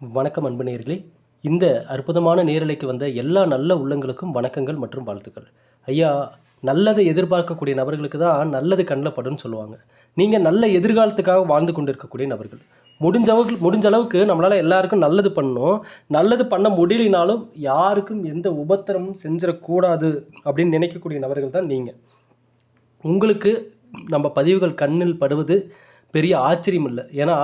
வணக்கம் அன்பு நேர்களே இந்த அற்புதமான நேரலைக்கு வந்த எல்லா நல்ல உள்ளங்களுக்கும் வணக்கங்கள் மற்றும் வாழ்த்துக்கள். ஐயா நல்லதை எதிர்பார்க்கக்கூடிய நபர்களுக்கு தான் நல்லது கண்ணில் படும்னு சொல்லுவாங்க. நீங்கள் நல்ல எதிர்காலத்துக்காக வாழ்ந்து கொண்டு இருக்கக்கூடிய நபர்கள். முடிஞ்ச அளவுக்கு முடிஞ்ச அளவுக்கு நம்மளால் எல்லாருக்கும் நல்லது பண்ணணும். நல்லது பண்ண முடியலினாலும் யாருக்கும் எந்த உபத்திரமும் செஞ்சிடக்கூடாது அப்படின்னு நினைக்கக்கூடிய நபர்கள் தான் நீங்கள் உங்களுக்கு நம்ம பதிவுகள் கண்ணில் படுவது பெரிய ஆச்சரியம் இல்லை ஏன்னா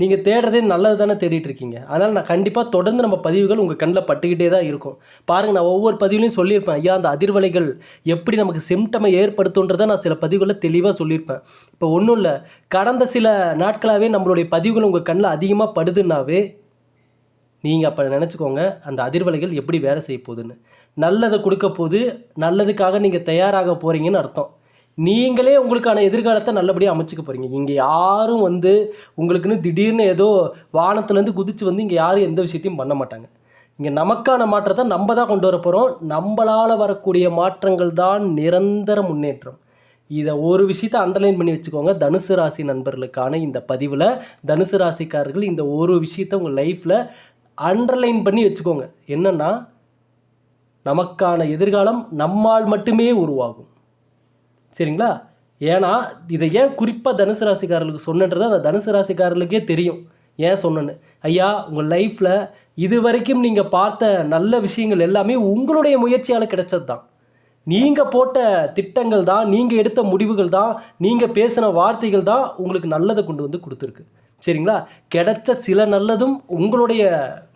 நீங்கள் தேடுறதே நல்லது தானே தேடிட்டு இருக்கீங்க அதனால் நான் கண்டிப்பாக தொடர்ந்து நம்ம பதிவுகள் உங்கள் கண்ணில் பட்டுக்கிட்டே தான் இருக்கும். பாருங்கள் நான் ஒவ்வொரு பதிவுலையும் சொல்லியிருப்பேன் ஐயா அந்த அதிர்வலைகள் எப்படி நமக்கு சிம்டமை ஏற்படுத்துன்றதை நான் சில பதிவுகளில் தெளிவாக சொல்லியிருப்பேன். இப்போ ஒன்றும் இல்லை கடந்த சில நாட்களாகவே நம்மளுடைய பதிவுகள் உங்கள் கண்ணில் அதிகமாக படுதுன்னாவே நீங்கள் அப்போ நினச்சிக்கோங்க அந்த அதிர்வலைகள் எப்படி வேலை செய்ய போகுதுன்னு. நல்லதை கொடுக்க போது நல்லதுக்காக நீங்கள் தயாராக போகிறீங்கன்னு அர்த்தம். நீங்களே உங்களுக்கான எதிர்காலத்தை நல்லபடியாக அமைச்சுக்க போகிறீங்க இங்கே யாரும் வந்து உங்களுக்குன்னு திடீர்னு ஏதோ வானத்துலேருந்து குதிச்சு வந்து இங்கே யாரும் எந்த விஷயத்தையும் பண்ண மாட்டாங்க. இங்கே நமக்கான மாற்றத்தை நம்ம தான் கொண்டு வர போகிறோம் நம்மளால் வரக்கூடிய மாற்றங்கள் தான் நிரந்தர முன்னேற்றம். இதை ஒரு விஷயத்தை அண்டர்லைன் பண்ணி வச்சுக்கோங்க. தனுசு ராசி நண்பர்களுக்கான இந்த பதிவில் தனுசு ராசிக்காரர்கள் இந்த ஒரு விஷயத்தை உங்கள் லைஃப்பில் அண்டர்லைன் பண்ணி வச்சுக்கோங்க. என்னென்னா நமக்கான எதிர்காலம் நம்மால் மட்டுமே உருவாகும். சரிங்களா? ஏன்னா இதை ஏன் குறிப்பாக தனுசு ராசிக்காரர்களுக்கு சொன்னன்றது அந்த தனுசு ராசிக்காரர்களுக்கே தெரியும். ஏன் சொன்னேன்னு? ஐயா உங்கள் லைஃப்பில் இது வரைக்கும் நீங்கள் பார்த்த நல்ல விஷயங்கள் எல்லாமே உங்களுடைய முயற்சியால் கிடைச்சது தான் நீங்கள் போட்ட திட்டங்கள் தான் நீங்கள் எடுத்த முடிவுகள் தான் நீங்கள் பேசின வார்த்தைகள் தான் உங்களுக்கு நல்லதை கொண்டு வந்து கொடுத்துருக்கு. சரிங்களா? கிடைச்ச சில நல்லதும் உங்களுடைய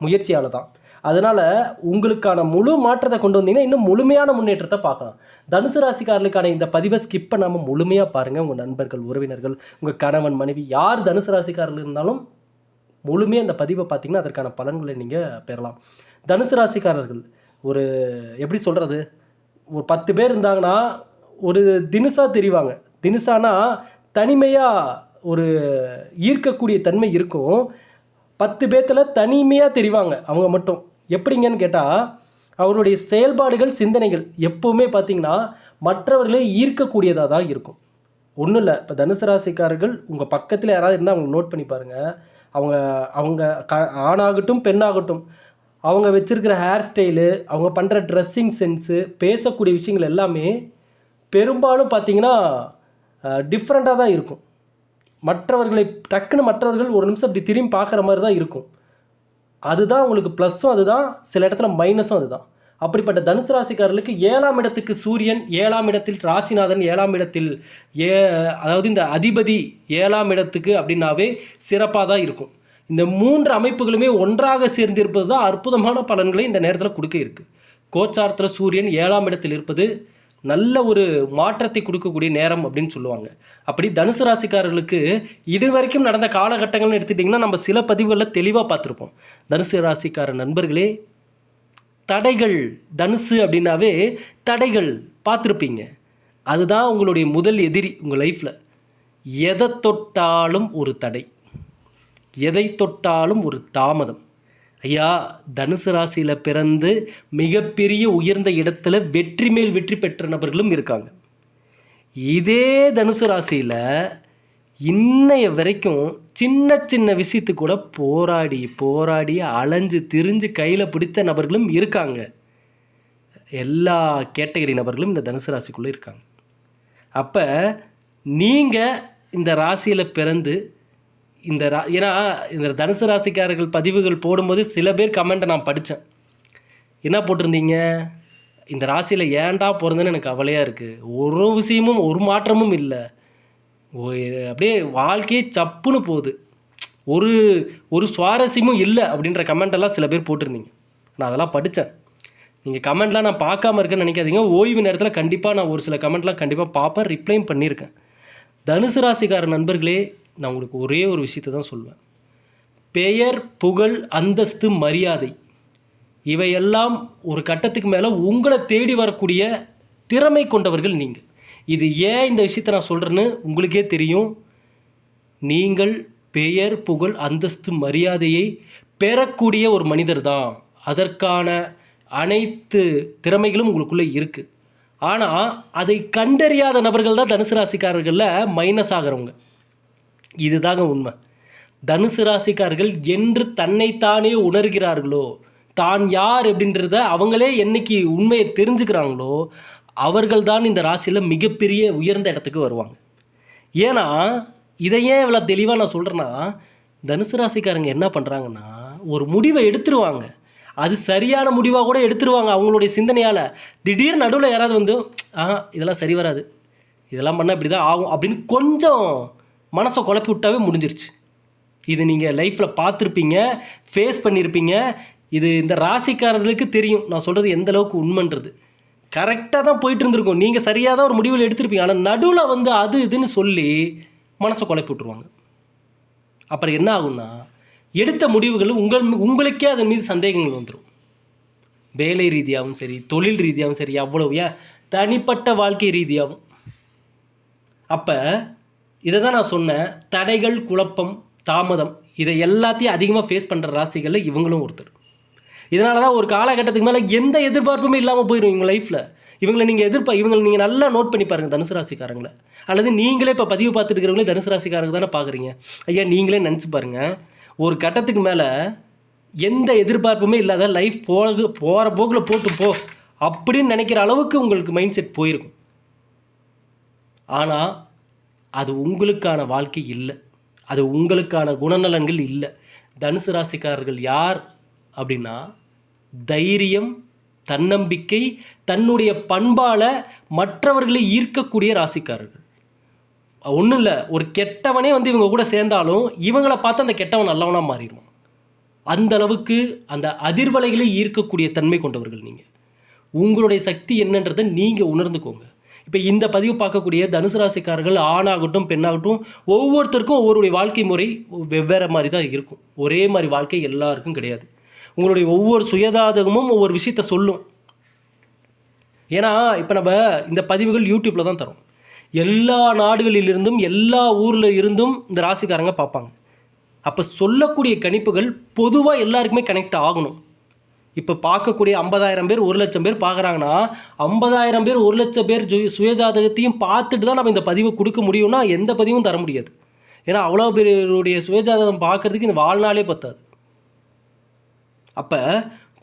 முயற்சியால் தான். அதனால் உங்களுக்கான முழு மாற்றத்தை கொண்டு வந்தீங்கன்னா இன்னும் முழுமையான முன்னேற்றத்தை பார்க்கலாம். தனுசு ராசிக்காரர்களுக்கான இந்த பதிவை ஸ்கிப் பண்ணாமல் முழுமையாக பாருங்கள் உங்கள் நண்பர்கள் உறவினர்கள் உங்கள் கணவன் மனைவி யார் தனுசு ராசிக்காரர்கள் இருந்தாலும் முழுமையாக அந்த பதிவை பார்த்தீங்கன்னா அதற்கான பலன்களை நீங்கள் பெறலாம். தனுசு ராசிக்காரர்கள் ஒரு எப்படி சொல்கிறது ஒரு பத்து பேர் இருந்தாங்கன்னா ஒரு தினுசாக தெரிவாங்க. தினுசானா தனிமையாக ஒரு ஈர்க்கக்கூடிய தன்மை இருக்கும். பத்து பேர்த்தில் தனிமையாக தெரிவாங்க. அவங்க மட்டும். எப்படிங்கன்னு கேட்டால் அவருடைய செயல்பாடுகள் சிந்தனைகள் எப்போவுமே பார்த்திங்கன்னா மற்றவர்களை ஈர்க்கக்கூடியதாக தான் இருக்கும். ஒன்றும் இல்லை இப்போ தனுசு ராசிக்காரர்கள் உங்கள் பக்கத்தில் யாராவது இருந்தால் அவங்க நோட் பண்ணி பாருங்கள் அவங்க அவங்க க ஆணாகட்டும் பெண்ணாகட்டும் அவங்க வச்சுருக்கிற ஹேர் ஸ்டைலு அவங்க பண்ணுற ட்ரெஸ்ஸிங் சென்ஸு பேசக்கூடிய விஷயங்கள் எல்லாமே பெரும்பாலும் பார்த்திங்கன்னா டிஃப்ரெண்ட்டாக தான் இருக்கும். மற்றவர்களை டக்குன்னு மற்றவர்கள் ஒரு நிமிஷம் இப்படி திரும்பி பார்க்குற மாதிரி தான் இருக்கும். அதுதான் உங்களுக்கு ப்ளஸ்ஸும் அதுதான் சில இடத்துல மைனஸும் அதுதான். அப்படிப்பட்ட தனுசு ராசிக்காரர்களுக்கு ஏழாம் இடத்துக்கு சூரியன் ஏழாம் இடத்தில் ராசிநாதன் ஏழாம் இடத்தில் ஏ அதாவது இந்த அதிபதி ஏழாம் இடத்துக்கு அப்படின்னாவே சிறப்பாக தான் இருக்கும். இந்த மூன்று அமைப்புகளுமே ஒன்றாக சேர்ந்திருப்பது தான் அற்புதமான பலன்களை இந்த நேரத்தில் கொடுக்க இருக்குது கோச்சாரத்தில் சூரியன் ஏழாம் இடத்தில் இருப்பது நல்ல ஒரு மாற்றத்தை கொடுக்கக்கூடிய நேரம் அப்படின்னு சொல்லுவாங்க. அப்படி தனுசு ராசிக்காரர்களுக்கு இது வரைக்கும் நடந்த காலகட்டங்கள்னு எடுத்துட்டிங்கன்னா நம்ம சில பதிவுகளில் தெளிவாக பார்த்துருப்போம். தனுசு ராசிக்கார நண்பர்களே தடைகள் தனுசு அப்படின்னாவே தடைகள் பார்த்துருப்பீங்க. அதுதான் உங்களுடைய முதல் எதிரி உங்கள் லைஃப்பில் எதை தொட்டாலும் ஒரு தடை. எதை தொட்டாலும் ஒரு தாமதம். ஐயா தனுசு ராசியில் பிறந்து மிகப்பெரிய உயர்ந்த இடத்துல வெற்றி மேல் வெற்றி பெற்ற நபர்களும் இருக்காங்க. இதே தனுசு ராசியில் இன்னைய வரைக்கும் சின்ன சின்ன விஷயத்து கூட போராடி போராடி அலைஞ்சு திரிஞ்சு கையில் பிடித்த நபர்களும் இருக்காங்க. எல்லா கேட்டகரி நபர்களும் இந்த தனுசு ராசிக்குள்ளே இருக்காங்க. அப்போ நீங்கள் இந்த ராசியில் பிறந்து இந்த ரா ஏன்னா இந்த தனுசு ராசிக்காரர்கள் பதிவுகள் போடும்போது சில பேர் கமெண்ட்டை நான் படித்தேன் என்ன போட்டிருந்தீங்க? இந்த ராசியில் ஏன்டா பிறந்தேன்னு எனக்கு கவலையாக இருக்குது ஒரு விஷயமும் ஒரு மாற்றமும் இல்லை. அப்படியே வாழ்க்கையே சப்புன்னு போகுது. ஒரு ஒரு சுவாரஸ்யமும் இல்லை அப்படின்ற கமெண்ட்டெல்லாம் சில பேர் போட்டிருந்தீங்க. நான் அதெல்லாம் படித்தேன் நீங்கள் கமெண்ட்லாம் நான் பார்க்காம இருக்கேன்னு நினைக்காதீங்க. ஓய்வு நேரத்தில் கண்டிப்பாக நான் ஒரு சில கமெண்ட்லாம் கண்டிப்பாக பார்ப்பேன் ரிப்ளைம் பண்ணியிருக்கேன். தனுசு ராசிக்கார நண்பர்களே நான் உங்களுக்கு ஒரே ஒரு விஷயத்தை தான் சொல்லுவேன் பெயர் புகழ் அந்தஸ்து மரியாதை இவையெல்லாம் ஒரு கட்டத்துக்கு மேலே உங்களை தேடி வரக்கூடிய திறமை கொண்டவர்கள் நீங்கள். இது ஏன் இந்த விஷயத்தை நான் சொல்கிறேன்னு உங்களுக்கே தெரியும். நீங்கள் பெயர் புகழ் அந்தஸ்து மரியாதையை பெறக்கூடிய ஒரு மனிதர் தான். அதற்கான அனைத்து திறமைகளும் உங்களுக்குள்ளே இருக்குது ஆனால் அதை கண்டறியாத நபர்கள் தான் தனுசு ராசிக்காரர்களில் மைனஸ் ஆகிறவங்க. இதுதாங்க உண்மை. தனுசு ராசிக்காரர்கள் என்று தன்னைத்தானே உணர்கிறார்களோ தான் யார் அப்படின்றத அவங்களே என்னைக்கு உண்மையை தெரிஞ்சுக்கிறாங்களோ அவர்கள் தான் இந்த ராசியில் மிகப்பெரிய உயர்ந்த இடத்துக்கு வருவாங்க. ஏன்னா இதை ஏன் இவ்வளோ தெளிவாக நான் சொல்கிறேன்னா தனுசு ராசிக்காரங்க என்ன பண்ணுறாங்கன்னா ஒரு முடிவை எடுத்துருவாங்க. அது சரியான முடிவாக கூட எடுத்துருவாங்க அவங்களுடைய சிந்தனையால். திடீர் நடுவில் யாராவது வந்து ஆ இதெல்லாம் சரி வராது. இதெல்லாம் பண்ணால் இப்படி தான் ஆகும். அப்படின்னு கொஞ்சம் மனசை குழப்பி விட்டாவே முடிஞ்சிருச்சு. இது நீங்கள் லைஃப்பில் பார்த்துருப்பீங்க ஃபேஸ் பண்ணியிருப்பீங்க இது இந்த ராசிக்காரர்களுக்கு தெரியும். நான் சொல்கிறது எந்த அளவுக்கு உண்மைன்றது. கரெக்டாக தான் போயிட்டு இருந்திருக்கும். நீங்கள் சரியாக தான் ஒரு முடிவில் எடுத்திருப்பீங்க. ஆனால் நடுவில் வந்து அது இதுன்னு சொல்லி மனசை குழப்பி விட்ருவாங்க அப்புறம் என்ன ஆகும்னா எடுத்த முடிவுகள் உங்கள் உங்களுக்கே அதன் மீது சந்தேகங்கள் வந்துடும் வேலை ரீதியாகவும் சரி தொழில் ரீதியாகவும் சரி அவ்வளவு. ஏன்? தனிப்பட்ட வாழ்க்கை ரீதியாகவும் அப்போ இதை தான் நான் சொன்னேன். தடைகள் குழப்பம் தாமதம் இதை எல்லாத்தையும் அதிகமாக ஃபேஸ் பண்ணுற ராசிகளில் இவங்களும் ஒருத்தர். இதனால தான் ஒரு காலகட்டத்துக்கு மேலே எந்த எதிர்பார்ப்புமே இல்லாமல் போயிடும் இவங்க லைஃப்பில் இவங்களை நீங்கள் எதிர்ப்பா இவங்களை நீங்கள் நல்லா நோட் பண்ணி பாருங்கள் தனுசு ராசிக்காரங்களை. அல்லது நீங்களே இப்போ பதிவு பார்த்துட்டு இருக்கிறவங்களே தனுசு ராசிக்காரங்க தானே பார்க்குறீங்க. ஐயா நீங்களே நினச்சி பாருங்கள் ஒரு கட்டத்துக்கு மேலே எந்த எதிர்பார்ப்புமே இல்லாத லைஃப் போக போகிற போக்கில் போட்டு போ அப்படின்னு நினைக்கிற அளவுக்கு உங்களுக்கு மைண்ட் செட் போயிருக்கும். ஆனால் அது உங்களுக்கான வாழ்க்கை இல்லை. அது உங்களுக்கான குணநலன்கள் இல்லை. தனுசு ராசிக்காரர்கள் யார் அப்படின்னா தைரியம் தன்னம்பிக்கை தன்னுடைய பண்பால் மற்றவர்களை ஈர்க்கக்கூடிய ராசிக்காரர்கள். ஒன்றும் இல்லை ஒரு கெட்டவனே வந்து இவங்க கூட சேர்ந்தாலும் இவங்கள பார்த்து அந்த கெட்டவன் நல்லவனாக மாறிடுவான். அந்த அளவுக்கு அந்த அதிர்வலைகளை ஈர்க்கக்கூடிய தன்மை கொண்டவர்கள் நீங்கள் உங்களுடைய சக்தி என்னன்றதை நீங்கள் உணர்ந்துக்கோங்க. இப்போ இந்த பதிவு பார்க்கக்கூடிய தனுசு ராசிக்காரர்கள் ஆணாகட்டும் பெண்ணாகட்டும் ஒவ்வொருத்தருக்கும் ஒவ்வொருடைய வாழ்க்கை முறை வெவ்வேறு மாதிரி தான் இருக்கும். ஒரே மாதிரி வாழ்க்கை எல்லாருக்கும் கிடையாது. உங்களுடைய ஒவ்வொரு சுயதாதகமும் ஒவ்வொரு விஷயத்த சொல்லும். ஏன்னா இப்போ நம்ம இந்த பதிவுகள் யூடியூப்பில் தான் தரோம். எல்லா நாடுகளிலிருந்தும் எல்லா ஊரில் இருந்தும் இந்த ராசிக்காரங்க பார்ப்பாங்க. அப்போ சொல்லக்கூடிய கணிப்புகள் பொதுவாக எல்லாருக்குமே கனெக்ட் ஆகணும். இப்போ பார்க்கக்கூடிய ஐம்பதாயிரம் பேர் ஒரு லட்சம் பேர் பார்க்குறாங்கன்னா ஐம்பதாயிரம் பேர் ஒரு லட்சம் பேர் சுய சுயஜாதகத்தையும் பார்த்துட்டு தான் நம்ம இந்த பதிவை கொடுக்க முடியும்னா எந்த பதிவும் தர முடியாது. ஏன்னா அவ்வளோ பேருடைய சுயஜாதகம் பார்க்குறதுக்கு இந்த வாழ்நாளே பத்தாது. அப்போ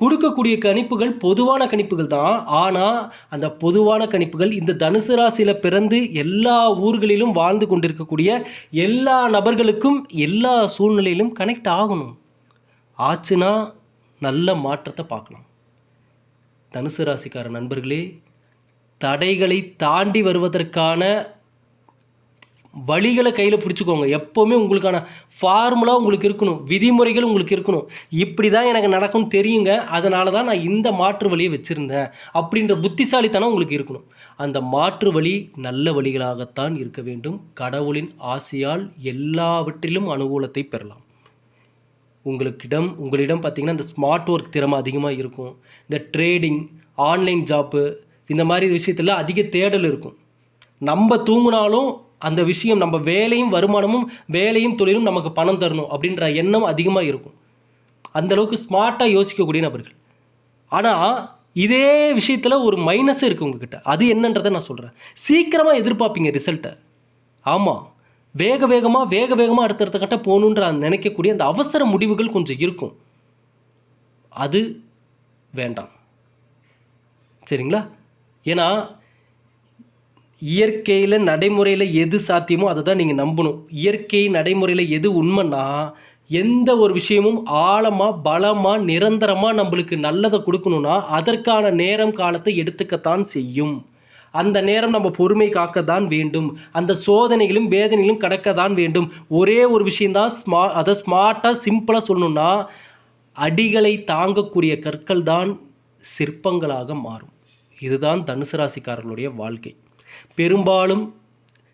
கொடுக்கக்கூடிய கணிப்புகள் பொதுவான கணிப்புகள் தான். ஆனால் அந்த பொதுவான கணிப்புகள் இந்த தனுசு ராசியில் பிறந்து எல்லா ஊர்களிலும் வாழ்ந்து கொண்டிருக்கக்கூடிய எல்லா நபர்களுக்கும் எல்லா சூழ்நிலையிலும் கனெக்ட் ஆகணும். ஆச்சுன்னா நல்ல மாற்றத்தை பார்க்கலாம். தனுசு ராசிக்கார நண்பர்களே தடைகளை தாண்டி வருவதற்கான வழிகளை கையில் பிடிச்சிக்கோங்க. எப்போவுமே உங்களுக்கான ஃபார்முலா உங்களுக்கு இருக்கணும். விதிமுறைகள் உங்களுக்கு இருக்கணும். இப்படி தான் எனக்கு நடக்கும்னு தெரியுங்க. அதனால தான் நான் இந்த மாற்று வழியை வச்சுருந்தேன். அப்படின்ற புத்திசாலித்தனம் உங்களுக்கு இருக்கணும். அந்த மாற்று வழி நல்ல வழிகளாகத்தான் இருக்க வேண்டும். கடவுளின் ஆசையால் எல்லாவற்றிலும் அனுகூலத்தை பெறலாம். உங்களுக்கிடம் உங்களிடம் பார்த்தீங்கன்னா இந்த ஸ்மார்ட் ஒர்க் திறமை அதிகமாக இருக்கும். இந்த ட்ரேடிங் ஆன்லைன் ஜாப்பு இந்த மாதிரி விஷயத்தில் அதிக தேடல் இருக்கும். நம்ம தூங்கினாலும் அந்த விஷயம் நம்ம வேலையும் வருமானமும் வேலையும் தொழிலும் நமக்கு பணம் தரணும் அப்படின்ற எண்ணம் அதிகமாக இருக்கும். அந்த அளவுக்கு ஸ்மார்ட்டாக யோசிக்கக்கூடிய நபர்கள். ஆனால் இதே விஷயத்தில் ஒரு மைனஸ் இருக்குது உங்ககிட்ட. அது என்னன்றதை நான் சொல்கிறேன் சீக்கிரமாக எதிர்பார்ப்பீங்க ரிசல்ட்டை ஆமாம் வேக வேகமாக வேக வேகமாக அடுத்தடுத்த கட்ட போகணுன்ற நினைக்கக்கூடிய அந்த அவசர முடிவுகள் கொஞ்சம் இருக்கும். அது வேண்டாம். சரிங்களா? ஏன்னா இயற்கையில் நடைமுறையில் எது சாத்தியமோ அதை தான் நீங்கள் நம்பணும். இயற்கை நடைமுறையில் எது உண்மைன்னா எந்த ஒரு விஷயமும் ஆழமாக பலமாக நிரந்தரமாக நம்மளுக்கு நல்லதை கொடுக்கணும்னா அதற்கான நேரம் காலத்தை எடுத்துக்கத்தான் செய்யும். அந்த நேரம் நம்ம பொறுமை காக்க தான் வேண்டும். அந்த சோதனைகளும் வேதனைகளும் கடக்க தான் வேண்டும். ஒரே ஒரு விஷயந்தான் ஸ்மா அதை ஸ்மார்ட்டாக சிம்பிளாக சொல்லணும்னா அடிகளை தாங்கக்கூடிய கற்கள் தான் சிற்பங்களாக மாறும். இதுதான் தனுசு ராசிக்காரர்களுடைய வாழ்க்கை. பெரும்பாலும்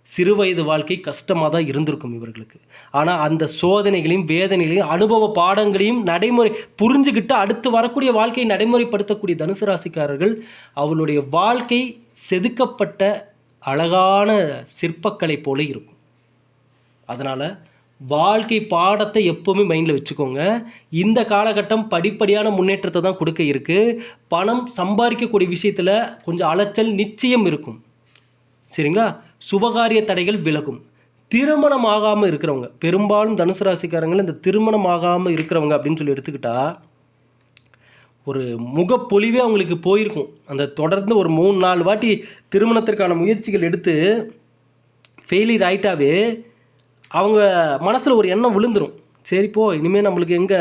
சிறுவயது வாழ்க்கை கஷ்டமாக தான் இருந்திருக்கும் இவர்களுக்கு. ஆனால் அந்த சோதனைகளையும் வேதனைகளையும் அனுபவ பாடங்களையும் நடைமுறை புரிஞ்சுக்கிட்டு அடுத்து வரக்கூடிய வாழ்க்கையை நடைமுறைப்படுத்தக்கூடிய தனுசு ராசிக்காரர்கள் அவளுடைய வாழ்க்கை செதுக்கப்பட்ட அழகான சிற்பக்கலை போல இருக்கும். அதனால் வாழ்க்கை பாடத்தை எப்போவுமே மைண்டில் வச்சுக்கோங்க. இந்த காலகட்டம் படிப்படியான முன்னேற்றத்தை தான் கொடுக்க இருக்குது பணம் சம்பாதிக்கக்கூடிய விஷயத்தில் கொஞ்சம் அலைச்சல் நிச்சயம் இருக்கும். சரிங்களா? சுபகாரிய தடைகள் விலகும். திருமணம் ஆகாமல் இருக்கிறவங்க பெரும்பாலும் தனுசு ராசிக்காரங்கள் இந்த திருமணம் ஆகாமல் இருக்கிறவங்க அப்படின்னு சொல்லி எடுத்துக்கிட்டால் ஒரு முகப்பொலிவே அவங்களுக்கு போயிருக்கும். அந்த தொடர்ந்து ஒரு மூணு நாலு வாட்டி திருமணத்திற்கான முயற்சிகள் எடுத்து ஃபெயிலியர் ஆகிட்டாவே அவங்க மனசில் ஒரு எண்ணம் விழுந்துடும் சரி போ இனிமேல் நம்மளுக்கு எங்கே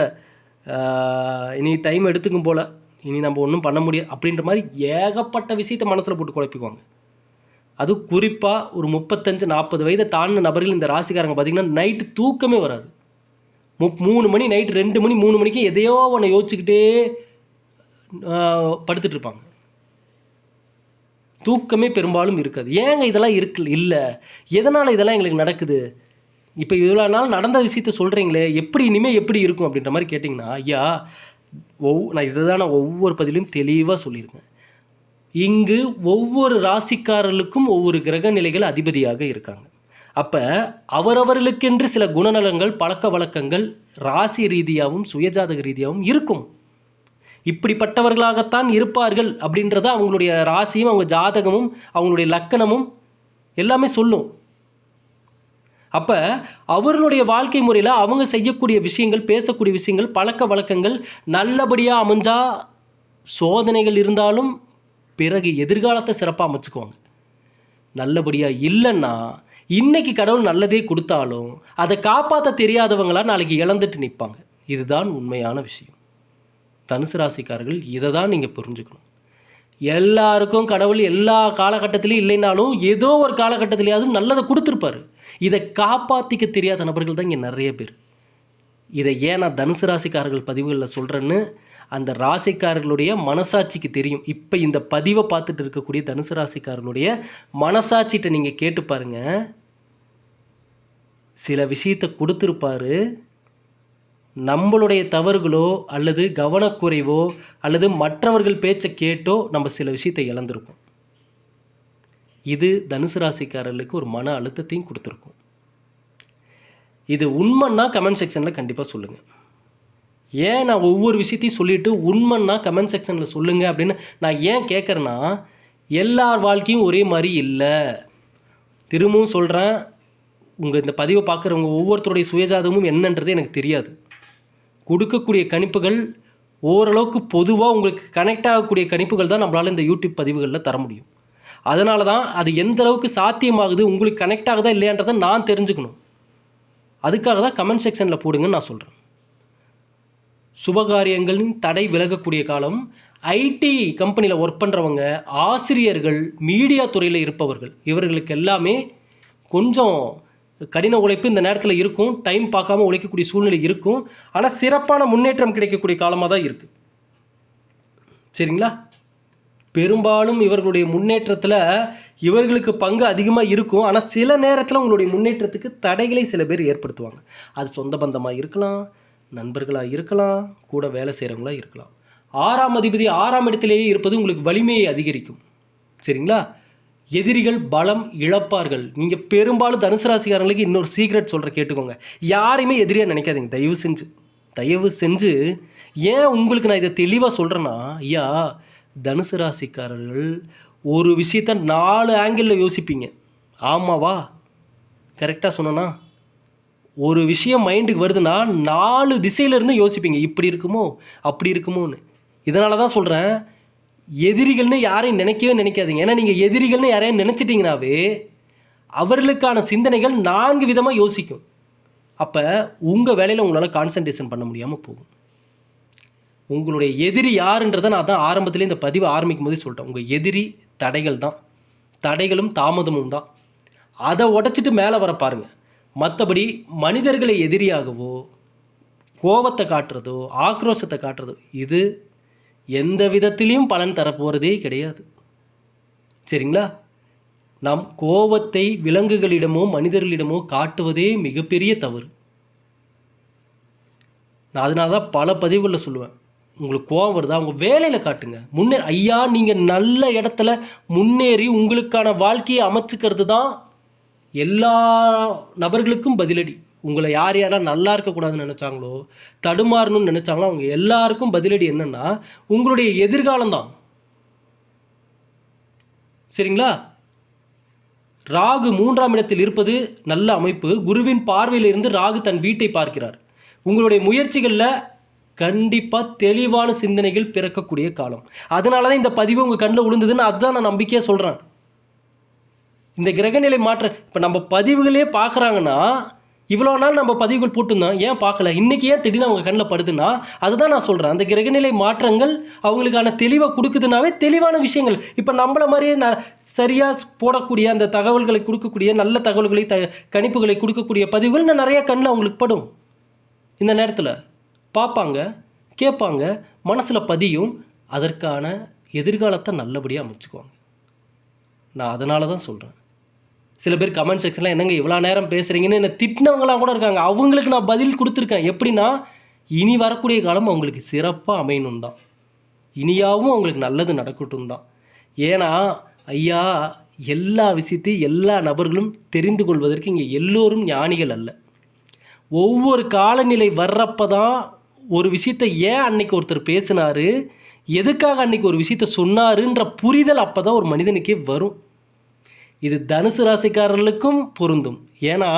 இனி டைம் எடுத்துக்கும் போல். இனி நம்ம ஒன்றும் பண்ண முடியாது. அப்படின்ற மாதிரி ஏகப்பட்ட விஷயத்தை மனசில் போட்டு குழப்பிக்குவாங்க. அது குறிப்பாக ஒரு முப்பத்தஞ்சு நாற்பது வயதை தாண்டின நபர்கள் இந்த ராசிக்காரங்க பார்த்திங்கன்னா நைட்டு தூக்கமே வராது. மு மூணு மணி நைட்டு ரெண்டு மணி மூணு மணிக்கு எதையோ ஒன்று யோசிச்சுக்கிட்டே ஆஹ், படுத்துட்டு இருப்பாங்க. தூக்கமே பெரும்பாலும் இருக்காது. ஏங்க இதெல்லாம் இருக்கு இல்லை? எதனால் இதெல்லாம் எங்களுக்கு நடக்குது? இப்போ இவ்வளோ நாள் நடந்த விஷயத்த சொல்கிறீங்களே எப்படி இனிமேல் எப்படி இருக்கும் அப்படின்ற மாதிரி கேட்டிங்கன்னா ஐயா ஒவ் நான் இதை தான் நான் ஒவ்வொரு பதிலையும் தெளிவாக சொல்லியிருக்கேன். இங்கு ஒவ்வொரு ராசிக்காரர்களுக்கும் ஒவ்வொரு கிரக நிலைகள் அதிபதியாக இருக்காங்க. அப்போ அவரவர்களுக்கென்று சில குணநலங்கள் பழக்க வழக்கங்கள் ராசி ரீதியாகவும் சுயஜாதக ரீதியாகவும் இருக்கும். இப்படிப்பட்டவர்களாகத்தான் இருப்பார்கள் அப்படின்றத அவங்களுடைய ராசியும் அவங்க ஜாதகமும் அவங்களுடைய லக்கணமும் எல்லாமே சொல்லும். அப்போ அவர்களுடைய வாழ்க்கை முறையில் அவங்க செய்யக்கூடிய விஷயங்கள் பேசக்கூடிய விஷயங்கள் பழக்க வழக்கங்கள் நல்லபடியாக அமைஞ்சா சோதனைகள் இருந்தாலும் பிறகு எதிர்காலத்தை சிறப்பாக அமைச்சுக்குவாங்க. நல்லபடியாக இல்லைன்னா இன்றைக்கி கடவுள் நல்லதே கொடுத்தாலும் அதை காப்பாற்ற தெரியாதவங்களாம் நாளைக்கு இழந்துட்டு நிற்பாங்க இதுதான் உண்மையான விஷயம். தனுசு ராசிக்காரர்கள் இதை தான் நீங்கள் புரிஞ்சுக்கணும். எல்லாருக்கும் கடவுள் எல்லா காலகட்டத்திலையும் இல்லைனாலும் ஏதோ ஒரு காலகட்டத்திலேயாவது நல்லதை கொடுத்துருப்பாரு. இதை காப்பாற்றிக்க தெரியாத நபர்கள் தான் இங்கே நிறைய பேர். இதை ஏன் நான் தனுசு ராசிக்காரர்கள் பதிவுகளில் சொல்கிறேன்னு அந்த ராசிக்காரர்களுடைய மனசாட்சிக்கு தெரியும். இப்போ இந்த பதிவை பார்த்துட்டு இருக்கக்கூடிய தனுசு ராசிக்காரர்களுடைய மனசாட்சிகிட்ட நீங்கள் கேட்டு பாருங்கள் சில விஷயத்தை கொடுத்துருப்பாரு. நம்மளுடைய தவறுகளோ அல்லது கவனக்குறைவோ அல்லது மற்றவர்கள் பேச்சை கேட்டோ நம்ம சில விஷயத்தை இழந்திருக்கோம். இது தனுசு ராசிக்காரர்களுக்கு ஒரு மன அழுத்தத்தையும் கொடுத்துருக்கும். இது உண்மைன்னா கமெண்ட் செக்ஷனில் கண்டிப்பாக சொல்லுங்கள் ஏன் நான் ஒவ்வொரு விஷயத்தையும் சொல்லிட்டு உண்மைன்னா கமெண்ட் செக்ஷனில் சொல்லுங்கள் அப்படின்னு நான் ஏன் கேட்குறேன்னா எல்லார் வாழ்க்கையும் ஒரே மாதிரி இல்லை. திரும்பவும் சொல்கிறேன் உங்கள் இந்த பதிவை பார்க்குறவங்க ஒவ்வொருத்தருடைய சுயஜாதகமும் என்னன்றது எனக்கு தெரியாது. கொடுக்கக்கூடிய கணிப்புகள் ஓரளவுக்கு பொதுவாக உங்களுக்கு கனெக்ட் ஆகக்கூடிய கணிப்புகள் தான் நம்மளால் இந்த யூடியூப் பதிவுகளில் தர முடியும். அதனால தான் அது எந்த அளவுக்கு சாத்தியமாகுது உங்களுக்கு கனெக்ட் ஆகுதா இல்லையான்றதை நான் தெரிஞ்சுக்கணும். அதுக்காக தான் கமெண்ட் செக்ஷனில் போடுங்கன்னு நான் சொல்கிறேன் சுபகாரியங்களின் தடை விலகக்கூடிய காலம் ஐடி கம்பெனியில் ஒர்க் பண்ணுறவங்க ஆசிரியர்கள் மீடியா துறையில் இருப்பவர்கள் இவர்களுக்கு எல்லாமே கொஞ்சம் கடின உழைப்பு இந்த நேரத்தில் இருக்கும். டைம் பார்க்காம உழைக்கக்கூடிய சூழ்நிலை இருக்கும். ஆனால் சிறப்பான முன்னேற்றம் கிடைக்கக்கூடிய காலமாக தான் இருக்குது சரிங்களா? பெரும்பாலும் இவர்களுடைய முன்னேற்றத்தில் இவர்களுக்கு பங்கு அதிகமாக இருக்கும். ஆனால் சில நேரத்தில் உங்களுடைய முன்னேற்றத்துக்கு தடைகளை சில பேர் ஏற்படுத்துவாங்க. அது சொந்த பந்தமாக இருக்கலாம் நண்பர்களாக இருக்கலாம் கூட வேலை செய்கிறவங்களா இருக்கலாம். ஆறாம் அதிபதி ஆறாம் இடத்திலேயே இருப்பது உங்களுக்கு வலிமையை அதிகரிக்கும். சரிங்களா? எதிரிகள் பலம் இழப்பார்கள். நீங்கள் பெரும்பாலும் தனுசு ராசிக்காரங்களுக்கு இன்னொரு சீக்ரெட் சொல்கிற கேட்டுக்கோங்க. யாரையுமே எதிரியாக நினைக்காதீங்க. தயவு செஞ்சு. தயவு செஞ்சு. ஏன் உங்களுக்கு நான் இதை தெளிவாக சொல்கிறேன்னா ஐயா தனுசு ராசிக்காரர்கள் ஒரு விஷயத்த நாலு ஆங்கிளில் யோசிப்பீங்க. ஆமாவா? கரெக்டாக சொன்னோன்னா ஒரு விஷயம் மைண்டுக்கு வருதுன்னா நாலு திசையிலேருந்து யோசிப்பீங்க. இப்படி இருக்குமோ? அப்படி இருக்குமோன்னு. இதனால தான் சொல்கிறேன் எதிரிகள்னு யாரையும் நினைக்கவே நினைக்காதீங்க. ஏன்னா நீங்கள் எதிரிகள்னு யாரையும் நினச்சிட்டிங்கனாவே அவர்களுக்கான சிந்தனைகள் நான்கு விதமாக யோசிக்கும். அப்போ உங்கள் வேலையில் உங்களால் கான்சன்ட்ரேஷன் பண்ண முடியாமல் போகும். உங்களுடைய எதிரி யாருன்றதை நான் தான் ஆரம்பத்திலே இந்த பதிவு ஆரம்பிக்கும் போதே சொல்லிட்டேன். உங்கள் எதிரி தடைகள் தான். தடைகளும் தாமதமும் தான். அதை உடச்சிட்டு மேலே வர பாருங்க. மற்றபடி மனிதர்களை எதிரியாகவோ கோபத்தை காட்டுறதோ ஆக்ரோஷத்தை காட்டுறதோ இது எந்த விதத்திலையும் பலன் தரப்போகிறதே கிடையாது. சரிங்களா? நாம் கோபத்தை விலங்குகளிடமோ மனிதர்களிடமோ காட்டுவதே மிகப்பெரிய தவறு. நான் அதனால தான் பல பதிவுகளில் சொல்லுவேன். உங்களுக்கு கோபம் வருதா? உங்கள் வேலையில் காட்டுங்க. முன்னே ஐயா நீங்கள் நல்ல இடத்துல முன்னேறி உங்களுக்கான வாழ்க்கையை அமைச்சுக்கிறது தான் எல்லா நபர்களுக்கும் பதிலடி. உங்களை யார் யாரெல்லாம் நல்லா இருக்கக்கூடாதுன்னு நினச்சாங்களோ தடுமாறணும்னு நினச்சாங்களோ அவங்க எல்லாருக்கும் பதிலடி என்னென்னா உங்களுடைய எதிர்காலம் தான் சரிங்களா? ராகு மூன்றாம் இடத்தில் இருப்பது நல்ல அமைப்பு. குருவின் பார்வையிலிருந்து ராகு தன் வீட்டை பார்க்கிறார். உங்களுடைய முயற்சிகளில் கண்டிப்பாக தெளிவான சிந்தனைகள் பிறக்கக்கூடிய காலம். அதனால தான் இந்த பதிவு உங்கள் கண்ணில் விழுந்ததுன்னு அதுதான் நான் நம்பிக்கையாக சொல்கிறேன் இந்த கிரகநிலை மாற்றம் இப்போ நம்ம பதிவுகளே பார்க்குறாங்கன்னா இவ்வளோ நாள் நம்ம பதிவுகள் போட்டிருந்தோம் ஏன் பார்க்கல? இன்றைக்கி ஏன் திடீர்னு அவங்க கண்ணில் படுதுன்னா அதுதான் நான் சொல்கிறேன் அந்த கிரகநிலை மாற்றங்கள் அவங்களுக்கான தெளிவை கொடுக்குதுனாவே தெளிவான விஷயங்கள். இப்போ நம்மள மாதிரியே நான் சரியாக போடக்கூடிய அந்த தகவல்களை கொடுக்கக்கூடிய நல்ல தகவல்களை த கணிப்புகளை கொடுக்கக்கூடிய பதிவுகள் நான் நிறைய கண்ணில் அவங்களுக்கு படும். இந்த நேரத்தில் பார்ப்பாங்க கேட்பாங்க மனசில் பதியும் அதற்கான எதிர்காலத்தை நல்லபடியாக அமைச்சுக்குவாங்க. நான் அதனால தான் சொல்கிறேன் சில பேர் கமெண்ட் செக்ஷனில் என்னங்க இவ்வளோ நேரம் பேசுகிறீங்கன்னு என்னை திட்டினவங்களாம் கூட இருக்காங்க. அவங்களுக்கு நான் பதில் கொடுத்துருக்கேன். எப்படின்னா இனி வரக்கூடிய காலம் அவங்களுக்கு சிறப்பாக அமையணும் தான். இனியாவும் அவங்களுக்கு நல்லது நடக்கட்டும் தான். ஏன்னா ஐயா எல்லா விஷயத்தையும் எல்லா நபர்களும் தெரிந்து கொள்வதற்கு இங்கே எல்லோரும் ஞானிகள் அல்ல. ஒவ்வொரு காலநிலை வர்றப்ப தான் ஒரு விஷயத்தை ஏன் அன்னைக்கு ஒருத்தர் பேசினார் எதுக்காக அன்னைக்கு ஒரு விஷயத்த சொன்னாருன்ற புரிதல் அப்போ தான் ஒரு மனிதனுக்கே வரும். இது தனுசு ராசிக்காரர்களுக்கும் பொருந்தும். ஏன்னா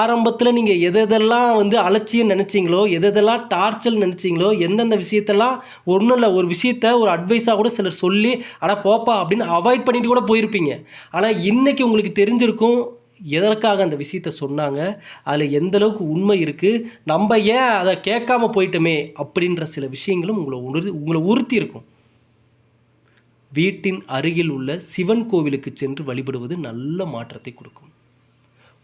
ஆரம்பத்தில் நீங்கள் எதெல்லாம் வந்து அலட்சியம் நினச்சிங்களோ எதெல்லாம் டார்ச்சல் நினச்சிங்களோ எந்தெந்த விஷயத்தெல்லாம் ஒன்றும் இல்லை ஒரு விஷயத்த ஒரு அட்வைஸாக கூட சிலர் சொல்லி ஆனால் போப்பா அப்படின்னு அவாய்ட் பண்ணிட்டு கூட போயிருப்பீங்க. ஆனால் இன்றைக்கி உங்களுக்கு தெரிஞ்சிருக்கும் எதற்காக அந்த விஷயத்த சொன்னாங்க அதில் எந்தளவுக்கு உண்மை இருக்குது நம்ம ஏன் அதை கேட்காம போயிட்டோமே அப்படின்ற சில விஷயங்களும் உங்களை உணர்ந்து உங்களை உறுத்தி இருக்கும். வீட்டின் அருகில் உள்ள சிவன் கோவிலுக்கு சென்று வழிபடுவது நல்ல மாற்றத்தை கொடுக்கும்.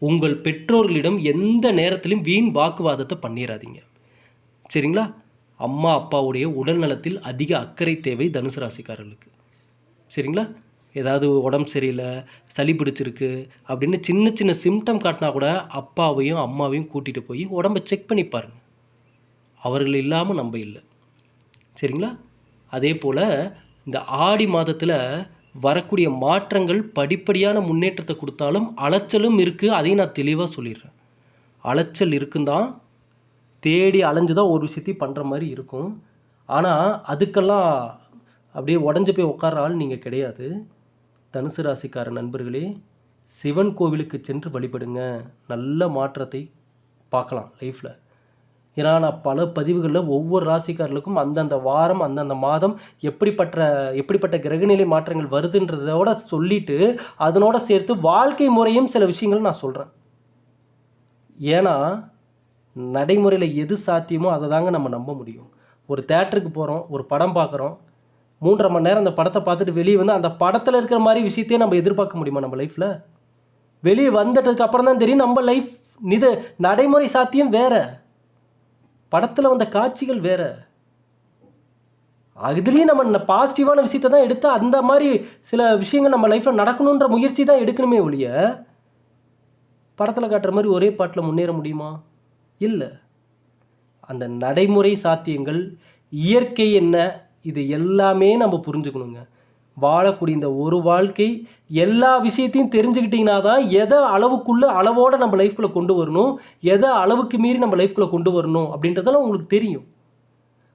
உங்கள் பெற்றோர்களிடம் எந்த நேரத்திலும் வீண் வாக்குவாதத்தை பண்ணிடாதீங்க சரிங்களா? அம்மா அப்பாவுடைய உடல்நலத்தில் அதிக அக்கறை தேவை தனுசு ராசிக்காரர்களுக்கு. சரிங்களா? ஏதாவது உடம்பு சரியில்லை சளி பிடிச்சிருக்கு அப்படின்னு சின்ன சின்ன சிம்டம் காட்டினா கூட அப்பாவையும் அம்மாவையும் கூட்டிகிட்டு போய் உடம்பை செக் பண்ணி பாருங்கள் அவர்கள் இல்லாமல் நம்ம இல்லை. சரிங்களா? அதே போல் இந்த ஆடி மாதத்தில் வரக்கூடிய மாற்றங்கள் படிப்படியான முன்னேற்றத்தை கொடுத்தாலும் அலைச்சலும் இருக்குது அதையும் நான் தெளிவாக சொல்லிடுறேன். அலைச்சல் இருக்குந்தான் தேடி அலைஞ்சு தான் ஒரு விஷயத்தையும் பண்ணுற மாதிரி இருக்கும். ஆனால் அதுக்கெல்லாம் அப்படியே உடஞ்சி போய் உட்கார ஆள் நீங்கள் கிடையாது. தனுசு ராசிக்கார நண்பர்களே சிவன் கோவிலுக்கு சென்று வழிபடுங்க. நல்ல மாற்றத்தை பார்க்கலாம் லைஃப்பில் ஏன்னா நான் பல பதிவுகளில் ஒவ்வொரு ராசிக்காரர்களுக்கும் அந்தந்த வாரம் அந்தந்த மாதம் எப்படிப்பட்ட எப்படிப்பட்ட கிரகநிலை மாற்றங்கள் வருதுன்றதோட சொல்லிட்டு அதனோட சேர்த்து வாழ்க்கை முறையும் சில விஷயங்கள் நான் சொல்கிறேன் ஏன்னா நடைமுறையில் எது சாத்தியமோ அதை தாங்க நம்ம நம்ப முடியும். ஒரு தேட்டருக்கு போகிறோம் ஒரு படம் பார்க்குறோம் மூன்றரை மணி நேரம் அந்த படத்தை பார்த்துட்டு வெளியே வந்து அந்த படத்தில் இருக்கிற மாதிரி விஷயத்தையே நம்ம எதிர்பார்க்க முடியுமா நம்ம லைஃப்பில் வெளியே வந்துட்டதுக்கு அப்புறம் தான் தெரியும் நம்ம லைஃப் நித நடைமுறை சாத்தியம் வேறு. படத்தில் வந்த காட்சிகள் வேற. அதுலேயும் நம்ம பாசிட்டிவான விஷயத்த தான் எடுத்து அந்த மாதிரி சில விஷயங்கள் நம்ம லைஃப்பில் நடக்கணுன்ற முயற்சி தான் எடுக்கணுமே ஒழிய படத்தில் காட்டுற மாதிரி ஒரே பாட்டில் முன்னேற முடியுமா? இல்லை. அந்த நடைமுறை சாத்தியங்கள் இயற்கை என்ன இது எல்லாமே நம்ம புரிஞ்சுக்கணுங்க. வாழக்கூடிய இந்த ஒரு வாழ்க்கை எல்லா விஷயத்தையும் தெரிஞ்சுக்கிட்டிங்கன்னா தான் எதை அளவுக்குள்ளே அளவோடு நம்ம லைஃப்குள்ளே கொண்டு வரணும் எதை அளவுக்கு மீறி நம்ம லைஃப்குள்ளே கொண்டு வரணும் அப்படின்றதெல்லாம் உங்களுக்கு தெரியும்.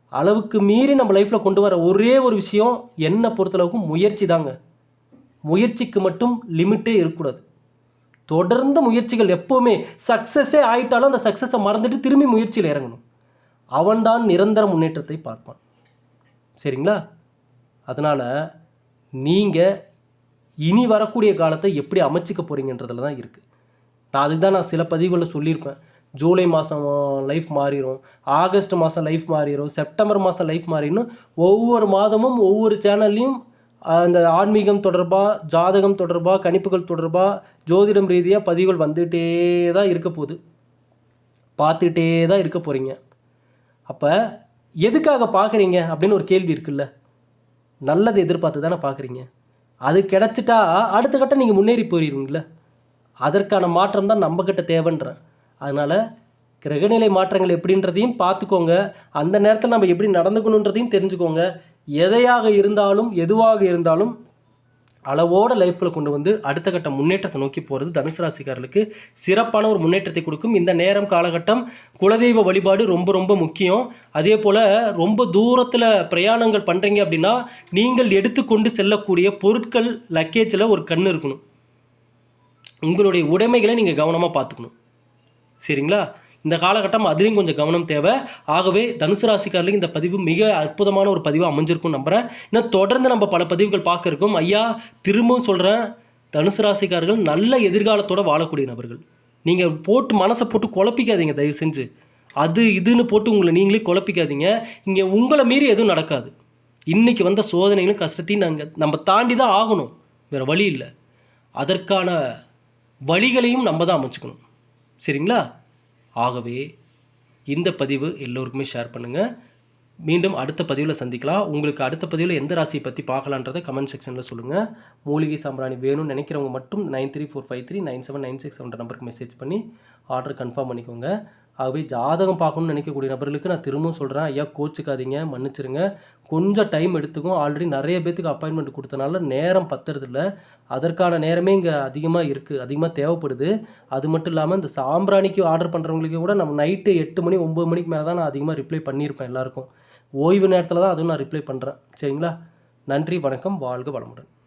அளவுக்கு மீறி நம்ம லைஃப்பில் கொண்டு வர ஒரே ஒரு விஷயம் என்னை பொறுத்தளவுக்கு முயற்சி தாங்க. முயற்சிக்கு மட்டும் லிமிட்டே இருக்கக்கூடாது. தொடர்ந்து முயற்சிகள் எப்போவுமே சக்ஸஸே ஆயிட்டாலும் அந்த சக்ஸஸை மறந்துட்டு திரும்பி முயற்சியில் இறங்கணும். அவன்தான் நிரந்தர முன்னேற்றத்தை பார்ப்பான். சரிங்களா? அதனால் நீங்கள் இனி வரக்கூடிய காலத்தை எப்படி அமைச்சிக்க போகிறீங்கன்றதுல தான் இருக்குது நான் அதுக்கு தான் நான் சில பதிவுகளில் சொல்லியிருப்பேன். ஜூலை மாதம் லைஃப் மாறிடும் ஆகஸ்ட் மாதம் லைஃப் மாறிடும் செப்டம்பர் மாதம் லைஃப் மாறிடும் ஒவ்வொரு மாதமும் ஒவ்வொரு சேனல்லையும் அந்த ஆன்மீகம் தொடர்பாக ஜாதகம் தொடர்பாக கணிப்புகள் தொடர்பாக ஜோதிடம் ரீதியாக பதிவுகள் வந்துகிட்டே தான் இருக்க போகுது. பார்த்துக்கிட்டே தான் இருக்க போகிறீங்க அப்போ எதுக்காக பார்க்குறீங்க அப்படின்னு ஒரு கேள்வி இருக்குல்ல? நல்லது எதிர்பார்த்து தானே பார்க்குறீங்க? அது கிடச்சிட்டா அடுத்த கட்டம் நீங்கள் முன்னேறி போயிடுவீங்கள அதற்கான மாற்றம் தான் நம்மக்கிட்ட தேவைன்றேன் அதனால் கிரகநிலை மாற்றங்கள் எப்படின்றதையும் பார்த்துக்கோங்க. அந்த நேரத்தில் நம்ம எப்படி நடந்துக்கணுன்றதையும் தெரிஞ்சுக்கோங்க. எதையாக இருந்தாலும் எதுவாக இருந்தாலும் அளவோட லைஃப்பில் கொண்டு வந்து அடுத்த கட்ட முன்னேற்றத்தை நோக்கி போகிறது தனுசு ராசிக்காரர்களுக்கு சிறப்பான ஒரு முன்னேற்றத்தை கொடுக்கும். இந்த நேரம் காலகட்டம் குலதெய்வ வழிபாடு ரொம்ப ரொம்ப முக்கியம். அதே போல் ரொம்ப தூரத்தில் பிரயாணங்கள் பண்ணுறீங்க அப்படின்னா நீங்கள் எடுத்துக்கொண்டு செல்லக்கூடிய பொருட்கள் லக்கேஜில் ஒரு கண் இருக்கணும். உங்களுடைய உடைமைகளை நீங்கள் கவனமாக பார்த்துக்கணும். சரிங்களா? இந்த காலகட்டம் அதுலேயும் கொஞ்சம் கவனம் தேவை. ஆகவே தனுசு ராசிக்காரர்களுக்கு இந்த பதிவு மிக அற்புதமான ஒரு பதிவாக அமைஞ்சிருக்கும் நம்புகிறேன் இன்னும் தொடர்ந்து நம்ம பல பதிவுகள் பார்க்க இருக்கோம். ஐயா திரும்பவும் சொல்கிறேன் தனுசு ராசிக்காரர்கள் நல்ல எதிர்காலத்தோடு வாழக்கூடிய நபர்கள். நீங்கள் போட்டு மனசை போட்டு குழப்பிக்காதீங்க தயவு செஞ்சு. அது இதுன்னு போட்டு உங்களை நீங்களே குழப்பிக்காதீங்க. இங்கே உங்களை மீறி எதுவும் நடக்காது. இன்றைக்கி வந்த சோதனைகளும் கஷ்டத்தையும் நாங்கள் நம்ம தாண்டி தான் ஆகணும். வேறு வழி இல்லை. அதற்கான வழிகளையும் நம்ம தான் அமைச்சுக்கணும். சரிங்களா? ஆகவே இந்த பதிவு எல்லோருக்குமே ஷேர் பண்ணுங்கள் மீண்டும் அடுத்த பதிவில் சந்திக்கலாம். உங்களுக்கு அடுத்த பதிவில் எந்த ராசியை பற்றி பார்க்கலான்றதை கமெண்ட் செக்ஷனில் சொல்லுங்கள் மூலிகை சாம்பிராணி வேணும்னு நினைக்கிறவங்க மட்டும் nine three four five three nine seven nine six செவன்ற நம்பருக்கு மெசேஜ் பண்ணி ஆர்டர் கன்ஃபார்ம் பண்ணிக்கோங்க. ஆகவே ஜாதகம் பார்க்கணும்னு நினைக்கக்கூடிய நபர்களுக்கு நான் திரும்பவும் சொல்கிறேன் ஐயா கோச்சிக்காதீங்க மன்னிச்சிருங்க. கொஞ்சம் டைம் எடுத்துக்கும் ஆல்ரெடி நிறைய பேத்துக்கு அப்பாயின்மெண்ட் கொடுத்தனால நேரம் பத்துறதில்ல. அதற்கான நேரமே இங்கே அதிகமாக இருக்குது அதிகமாக தேவைப்படுது. அது மட்டும் இல்லாமல் இந்த சாம்பிராணிக்கு ஆர்டர் பண்ணுறவங்களுக்கு கூட நம்ம நைட்டு எட்டு மணி ஒம்பது மணிக்கு மேலே தான் நான் அதிகமாக ரிப்ளை பண்ணியிருப்பேன் எல்லாருக்கும். ஓய்வு நேரத்தில் தான் அதுவும் நான் ரிப்ளை பண்ணுறேன் சரிங்களா? நன்றி வணக்கம் வாழ்க வளமுடன்.